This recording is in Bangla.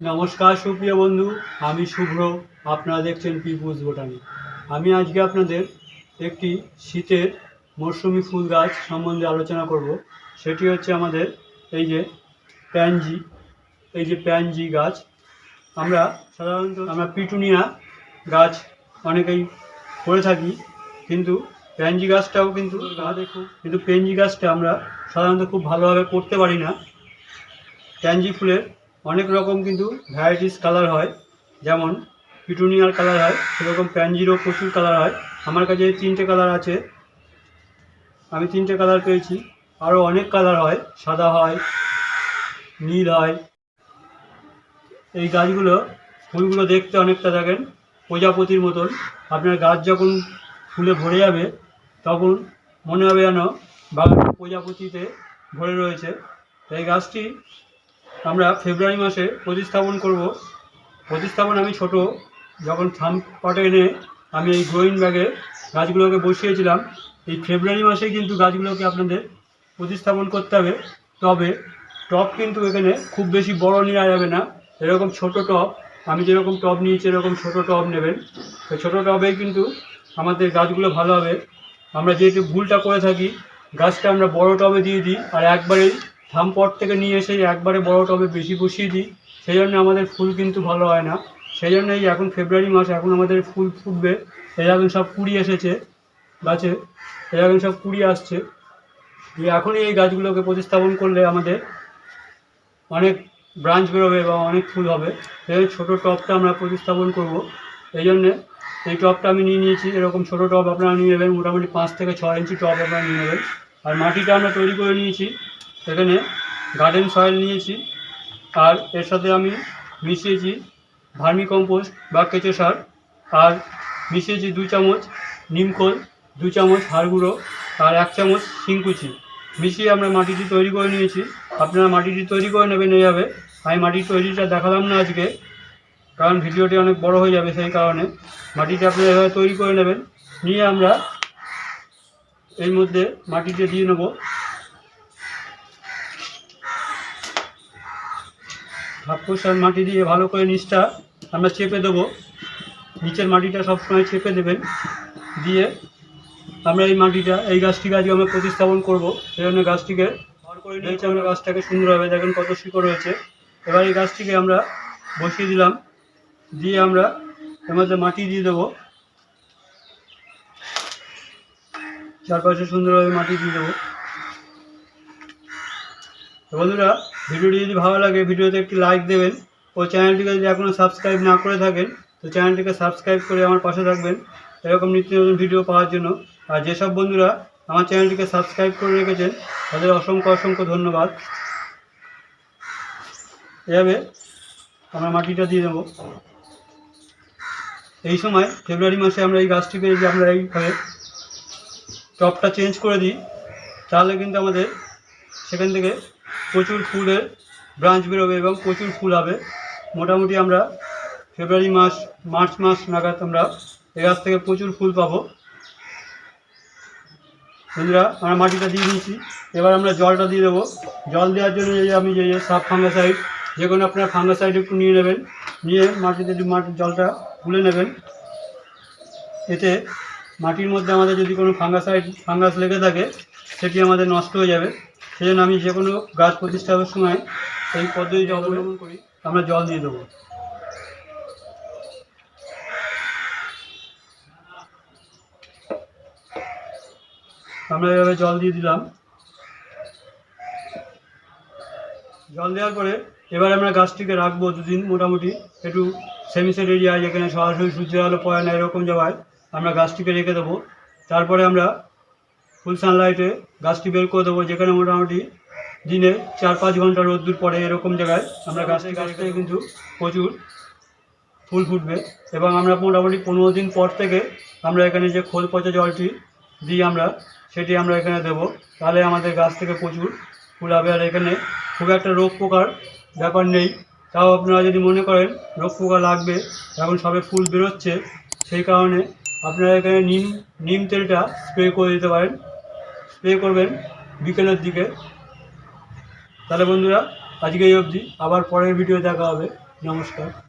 নমস্কার, সুপ্রিয় বন্ধু, আমি শুভ্র, আপনারা দেখছেন পিপুস বোটানি। আমি আজকে আপনাদের একটি শীতের মরশুমি ফুল গাছ সম্বন্ধে আলোচনা করব। সেটি হচ্ছে আমাদের এই যে প্যানজি, এই যে প্যানজি গাছ। আমরা সাধারণত, আমরা পিটুনিয়া গাছ অনেকেই করে থাকি, কিন্তু প্যানজি গাছটাও কিন্তু আমাদের খুব কিন্তু পেনজি গাছটা আমরা সাধারণত খুব ভালোভাবে করতে পারি না। প্যানজি ফুলের অনেক রকম কিন্তু ভ্যারাইটিস কালার হয়। যেমন পিটুনিয়ার কালার হয়, সেরকম প্যানজিরও প্রচুর কালার হয়। আমার কাছে তিনটে কালার আছে। আমি তিনটে কালার পেয়েছি। আরও অনেক কালার হয়। সাদা হয়, নীল হয়। এই গাছগুলো, ফুলগুলো দেখতে অনেকটা দেখেন, প্রজাপতির মতন। আপনার গাছ যখন ফুলে ভরে যাবে, তখন মনে হবে যেন বাগান প্রজাপতিতে ভরে রয়েছে। এই গাছটি আমরা ফেব্রুয়ারি মাসে প্রতিস্থাপন করব। প্রতিস্থাপন আমি ছোট। যখন থাম পটে এনে আমি এই গ্রোয়িং ব্যাগে গাছগুলোকে বসিয়েছিলাম, এই ফেব্রুয়ারি মাসে কিন্তু গাছগুলোকে আপনাদের প্রতিস্থাপন করতে হবে। তবে টব কিন্তু এখানে খুব বেশি বড় নেওয়া যাবে না। এরকম ছোট টব আমি যেরকম টব নিয়েছি এরকম ছোট টব নেবেন। এই ছোটো টবেই কিন্তু আমাদের গাছগুলো ভালো হবে। আমরা যেহেতু ভুলটা করে থাকি, গাছটা আমরা বড় টবে দিয়ে দিই আর একবারেই পট থেকে নিয়ে এসে একবারে বড় টবে বেশি বসিয়ে দিই। সেই জন্য আমাদের ফুল কিন্তু ভালো হয় না। সেই জন্য এই এখন ফেব্রুয়ারি মাস, এখন আমাদের ফুল ফুটবে। এই এখন সব কুড়ি এসেছে গাছে। এই এখন সব কুড়ি আসছে। এখনই এই গাছগুলোকে প্রতিস্থাপন করলে আমাদের অনেক ব্রাঞ্চ বেরোবে বা অনেক ফুল হবে। এই ছোটো টবটা আমরা প্রতিস্থাপন করব। এই জন্যে এই টবটা আমি নিয়ে নিয়েছি। এরকম ছোটো টব আপনারা নিয়ে নেবেন। মোটামুটি পাঁচ থেকে ছয় ইঞ্চি টব আপনারা নিয়ে নেবেন। আর মাটিটা আমরা তৈরি করে নিয়েছি। এখানে গার্ডেন সয়েল নিয়েছি। আর এর সাথে আমি মিশিয়েছি ভার্মি কম্পোস্ট বা কেঁচো সার। আর মিশিয়েছি দু চামচ নিমখোল দু চামচ হাড় গুঁড়ো, আর এক চামচ শিংকুচি মিশিয়ে আমরা মাটিটি তৈরি করে নিয়েছি। আপনারা মাটিটি তৈরি করে নেবেন এইভাবে। আমি মাটির তৈরিটা দেখালাম না আজকে, কারণ ভিডিওটি অনেক বড় হয়ে যাবে সেই কারণে। মাটিটি আপনারা এভাবে তৈরি করে নেবেন। নিয়ে আমরা এর মধ্যে মাটিতে দিয়ে নেব। হাফকুসার মাটি দিয়ে ভালো করে নিচটা আমরা চেপে দেবো। নিচের মাটিটা সবসময় চেপে দেবেন। দিয়ে আমরা এই মাটিটা, এই গাছটিকে আজকে আমরা প্রতিস্থাপন করব। সেই জন্য গাছটিকে ঘর করে নিয়েছি। আমরা গাছটাকে সুন্দরভাবে দেখেন কত শিকড় রয়েছে এবার এই গাছটিকে আমরা বসিয়ে দিলাম। দিয়ে আমরা এর মধ্যে মাটি দিয়ে দেবো। চারপাশে সুন্দরভাবে মাটি দিয়ে দেবো। বন্ধুরা, ভিডিওটি যদি ভালো লাগে, ভিডিওতে একটি লাইক দেবেন ও চ্যানেলটিকে যদি এখনও সাবস্ক্রাইব না করে থাকেন, তো চ্যানেলটিকে সাবস্ক্রাইব করে আমার পাশে থাকবেন। এরকম নিত্য নতুন ভিডিও পাওয়ার জন্য। আর যেসব বন্ধুরা আমার চ্যানেলটিকে সাবস্ক্রাইব করে রেখেছেন, তাদের অসংখ্য অসংখ্য ধন্যবাদ। এভাবে আমরা মাটিটা দিয়ে দেবো। এই সময় ফেব্রুয়ারি মাসে আমরা এই গাছটিকে যদি আমরা এইভাবে টপটা চেঞ্জ করে দিই। তাহলে কিন্তু আমাদের সেখান থেকে প্রচুর ফুলের ব্রাঞ্চ বেরোবে এবং প্রচুর ফুল হবে। মোটামুটি আমরা ফেব্রুয়ারি মাস, মার্চ মাস নাগাদ আমরা এ গাছ থেকে প্রচুর ফুল পাবো। বন্ধুরা, আমরা মাটিটা দিয়ে দিয়েছি। এবার আমরা জলটা দিয়ে দেবো। জল দেওয়ার জন্য যে আমি যে সাব ফাঙ্গাসাইড, যে কোনো আপনার ফাঙ্গাসাইড একটু নিয়ে নেবেন। নিয়ে মাটিতে মাটির জলটা তুলে নেবেন। এতে মাটির মধ্যে আমাদের যদি কোনো ফাঙ্গাসাইড, ফাঙ্গাস লেগে থাকে, সেটি আমাদের নষ্ট হয়ে যাবে। সেই জন্য আমি যে কোনো গাছ প্রতিষ্ঠার সময় এই পদ্ধতিটা অবলম্বন করি। আমরা জল দিয়ে দেবো। আমরা এভাবে জল দিয়ে দিলাম। জল দেওয়ার পরে এবার আমরা গাছটিকে রাখব দুদিন মোটামুটি। একটু সেমিসের এরিয়া যেখানে সরাসরি সূর্যের আলো পড়ে না এরকম জায়গায় আমরা গাছটিকে রেখে দেবো। তারপরে আমরা ফুল সানলাইটে গাছটি বের করে দেবো যেখানে মোটামুটি দিনে চার পাঁচ ঘণ্টা রোদ্দুর পরে এরকম জায়গায়। আমরা গাছের গাছ থেকে কিন্তু প্রচুর ফুল ফুটবে এবং আমরা মোটামুটি পনেরো দিন পর থেকে আমরা এখানে যে খোল পচা জলটি দিই আমরা, সেটি আমরা এখানে দেবো। তাহলে আমাদের গাছ থেকে প্রচুর ফুল হবে আর এখানে খুব একটা রোগ পোকার ব্যাপার নেই। তাও আপনারা যদি মনে করেন রোগ পোকা লাগবে, এখন সবে ফুল বেরোচ্ছে, সেই কারণে আপনারা এখানে নিম নিম তেলটা স্প্রে করে দিতে পারেন। স্প্রে করবেন বিকেলের দিকে। তাহলে বন্ধুরা, আজকে এই অবধি। আবার পরের ভিডিও দেখা হবে। নমস্কার।